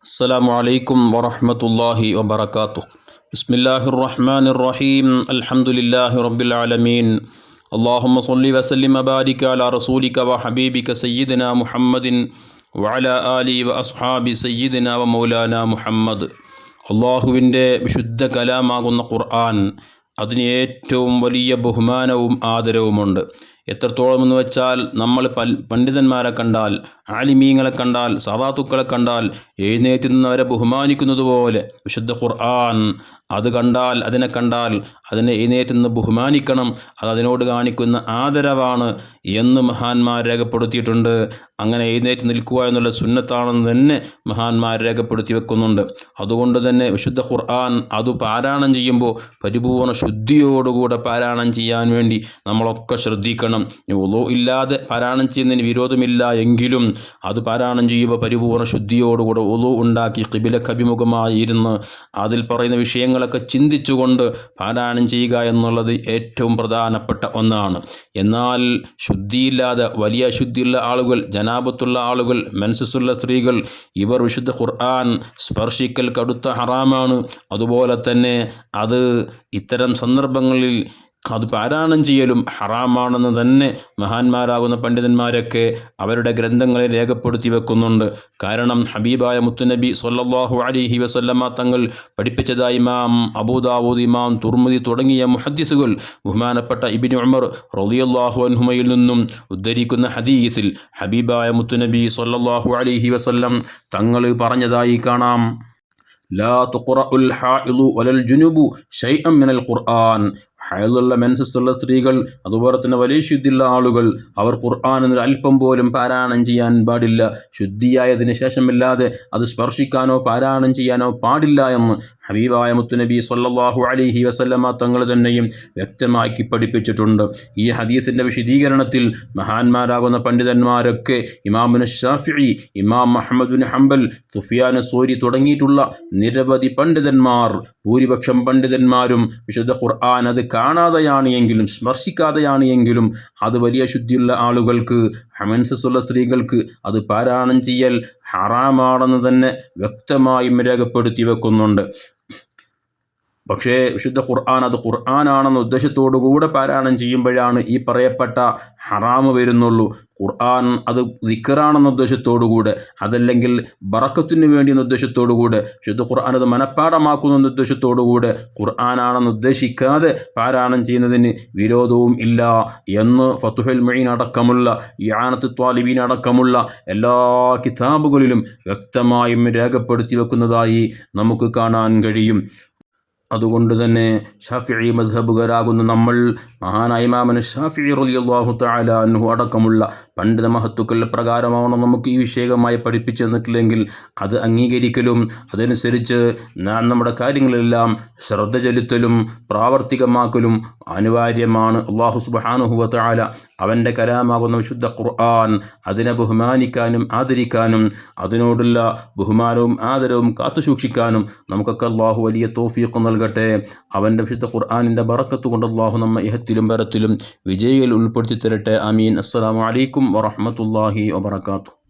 السلام عليكم ورحمة الله وبركاته بسم الله الرحمن الرحيم الحمد لله رب العالمين اللهم صل وسلم وبارك على رسولك وحبيبك سيدنا محمد وعلى آله وأصحاب سيدنا ومولانا محمد അള്ളാഹുവിൻ്റെ വിശുദ്ധ കലാമാകുന്ന ഖുർആൻ അതിന് ഏറ്റവും വലിയ ബഹുമാനവും ആദരവുമുണ്ട് എത്രത്തോളം എന്ന് വെച്ചാൽ നമ്മൾ പണ്ഡിതന്മാരെ കണ്ടാൽ ആലിമീങ്ങളെ കണ്ടാൽ സാധാത്തുക്കളെ കണ്ടാൽ എഴുന്നേറ്റ് നിന്നവരെ ബഹുമാനിക്കുന്നത് പോലെ. വിശുദ്ധ ഖുർആൻ അത് കണ്ടാൽ അതിനെ കണ്ടാൽ അതിനെ എഴുന്നേറ്റ് നിന്ന് ബഹുമാനിക്കണം. അത് അതിനോട് കാണിക്കുന്ന ആദരവാണ് എന്ന് മഹാന്മാർ രേഖപ്പെടുത്തിയിട്ടുണ്ട്. അങ്ങനെ എഴുന്നേറ്റ് നിൽക്കുക എന്നുള്ള സുന്നത്താണെന്ന് തന്നെ മഹാന്മാർ രേഖപ്പെടുത്തി വെക്കുന്നുണ്ട്. അതുകൊണ്ട് തന്നെ വിശുദ്ധ ഖുർആൻ അത് പാരായണം ചെയ്യുമ്പോൾ പരിപൂർണ ശുദ്ധിയോടുകൂടെ പാരായണം ചെയ്യാൻ വേണ്ടി നമ്മളൊക്കെ ശ്രദ്ധിക്കണം. ഉളു ഇല്ലാതെ പാരായണം ചെയ്യുന്നതിന് വിരോധമില്ല എങ്കിലും അത് പാരായണം ചെയ്യുമ്പോൾ പരിപൂർണ ശുദ്ധിയോടുകൂടെ ഉളു ഉണ്ടാക്കി കിബിലക്ക് അഭിമുഖമായി ഇരുന്ന് അതിൽ പറയുന്ന വിഷയങ്ങളൊക്കെ ചിന്തിച്ചുകൊണ്ട് പാരായണം ചെയ്യുക എന്നുള്ളത് ഏറ്റവും പ്രധാനപ്പെട്ട ഒന്നാണ്. എന്നാൽ ശുദ്ധിയില്ലാതെ വലിയ ശുദ്ധിയുള്ള ആളുകൾ ജനാപത്തുള്ള ആളുകൾ മെൻസസുള്ള സ്ത്രീകൾ ഇവർ വിശുദ്ധ ഖുർആൻ സ്പർശിക്കൽ കടുത്ത ഹറാമാണ്. അതുപോലെ തന്നെ അത് ഇത്തരം സന്ദർഭങ്ങളിൽ അത് പാരായണം ചെയ്യലും ഹറാമാണെന്ന് തന്നെ മഹാന്മാരാകുന്ന പണ്ഡിതന്മാരൊക്കെ അവരുടെ ഗ്രന്ഥങ്ങളെ രേഖപ്പെടുത്തി വെക്കുന്നുണ്ട്. കാരണം ഹബീബായ മുത്തുനബി സൊല്ലാഹു അലിഹി വസല്ലമ തങ്ങൾ പഠിപ്പിച്ചതായി ഇമാം അബൂദാവൂദ് ഇമാം തുർമുദി തുടങ്ങിയ മുഹദ്ദിസുകൾ ബഹുമാനപ്പെട്ട ഇബിൻ ഉമർ റളിയല്ലാഹു അൻഹുമയിൽ നിന്നും ഉദ്ധരിക്കുന്ന ഹദീസിൽ ഹബീബായ മുത്തുനബി സൊല്ലാഹു അലിഹി വസല്ലം തങ്ങൾ പറഞ്ഞതായി കാണാം. ലാ തുഖറഉൽ ഹായിദു വലൽ ജുനുബു ഷൈ മിനൽ ഖുർആൻ ഹയലുള്ള മെൻസസ്സുള്ള സ്ത്രീകൾ അതുപോലെ തന്നെ വലിയ ശുദ്ധിയുള്ള ആളുകൾ അവർ ഖുർആൻ എന്നൊരു അല്പം പോലും പാരായണം ചെയ്യാൻ പാടില്ല. ശുദ്ധിയായതിന് ശേഷമില്ലാതെ അത് സ്പർശിക്കാനോ പാരായണം ചെയ്യാനോ പാടില്ല എന്ന് ഹബീബായ മുത്തുനബി സല്ലാഹു അലിഹി വസല്ലമ തങ്ങൾ തന്നെയും വ്യക്തമാക്കി പഠിപ്പിച്ചിട്ടുണ്ട്. ഈ ഹദീസിന്റെ വിശദീകരണത്തിൽ മഹാന്മാരാകുന്ന പണ്ഡിതന്മാരൊക്കെ ഇമാമുന Shafi Imam Muhammad bin Hanbal സുഫിയാന സോരി തുടങ്ങിയിട്ടുള്ള നിരവധി പണ്ഡിതന്മാർ ഭൂരിപക്ഷം പണ്ഡിതന്മാരും വിശുദ്ധ ഖുർആൻ അത് കാണാതെയാണ് എങ്കിലും സ്പർശിക്കാതെയാണ് എങ്കിലും അത് വലിയ ശുദ്ധിയുള്ള ആളുകൾക്ക് ഹമൻസസ്സുള്ള സ്ത്രീകൾക്ക് അത് പാരായണം ചെയ്യൽ ഹറാമാണെന്ന് തന്നെ വ്യക്തമായും രേഖപ്പെടുത്തി വെക്കുന്നുണ്ട്. പക്ഷേ വിശുദ്ധ ഖുർആൻ അത് ഖുർആനാണെന്ന ഉദ്ദേശത്തോടുകൂടെ പാരായണം ചെയ്യുമ്പോഴാണ് ഈ പറയപ്പെട്ട ഹറാമ് വരുന്നുള്ളൂ. ഖുർആൻ അത് ദിക്കറാണെന്ന ഉദ്ദേശത്തോടുകൂടെ അതല്ലെങ്കിൽ ബറക്കത്തിന് വേണ്ടി എന്ന ഉദ്ദേശത്തോടുകൂടെ വിശുദ്ധ ഖുർആൻ അത് മനഃപ്പാടമാക്കുന്നു എന്ന ഉദ്ദേശത്തോടുകൂടെ ഖുർആനാണെന്ന് ഉദ്ദേശിക്കാതെ പാരായണം ചെയ്യുന്നതിന് വിരോധവും ഇല്ല എന്ന് ഫത്തുഹൽ മൊയ്ൻ അടക്കമുള്ള യാനത്ത് ത്വാലിബീൻ അടക്കമുള്ള എല്ലാ കിതാബുകളിലും വ്യക്തമായും രേഖപ്പെടുത്തി വെക്കുന്നതായി നമുക്ക് കാണാൻ കഴിയും. അതുകൊണ്ട് തന്നെ ഷാഫിഇ മദ്ഹബുകാരാകുന്ന നമ്മൾ മഹാനായ മാമന് ഷാഫിഇ റളിയല്ലാഹു തആല അൻഹു അടക്കമുള്ള പണ്ഡിത മഹത്തുക്കളുടെ പ്രകാരമാണ് നമുക്ക് ഈ വിഷയകമായി പഠിപ്പിച്ചു തന്നിട്ടില്ലെങ്കിൽ അത് അംഗീകരിക്കലും അതനുസരിച്ച് നാം നമ്മുടെ കാര്യങ്ങളെല്ലാം ശ്രദ്ധ ചെലുത്തലും പ്രാവർത്തികമാക്കലും അനിവാര്യമാണ്. അള്ളാഹു സുബ്ഹാനഹു വ തആല അവന്റെ കലാമാകുന്ന വിശുദ്ധ ഖുർആൻ അതിനെ ബഹുമാനിക്കാനും ആദരിക്കാനും അതിനോടുള്ള ബഹുമാനവും ആദരവും കാത്തുസൂക്ഷിക്കാനും നമുക്കൊക്കെ അള്ളാഹു വലിയ തോഫിയൊക്കെ നൽകട്ടെ. അവന്റെ വിശുദ്ധ ഖുർആാനിന്റെ ബറക്കത്ത് കൊണ്ട് അള്ളാഹു നമ്മ ഇഹത്തിലും ബരത്തിലും വിജയികൾ ഉൾപ്പെടുത്തി തരട്ടെ അമീൻ അസ്സലാമു അലൈക്കും വറഹമത്തല്ലാഹി വബർക്കാത്തു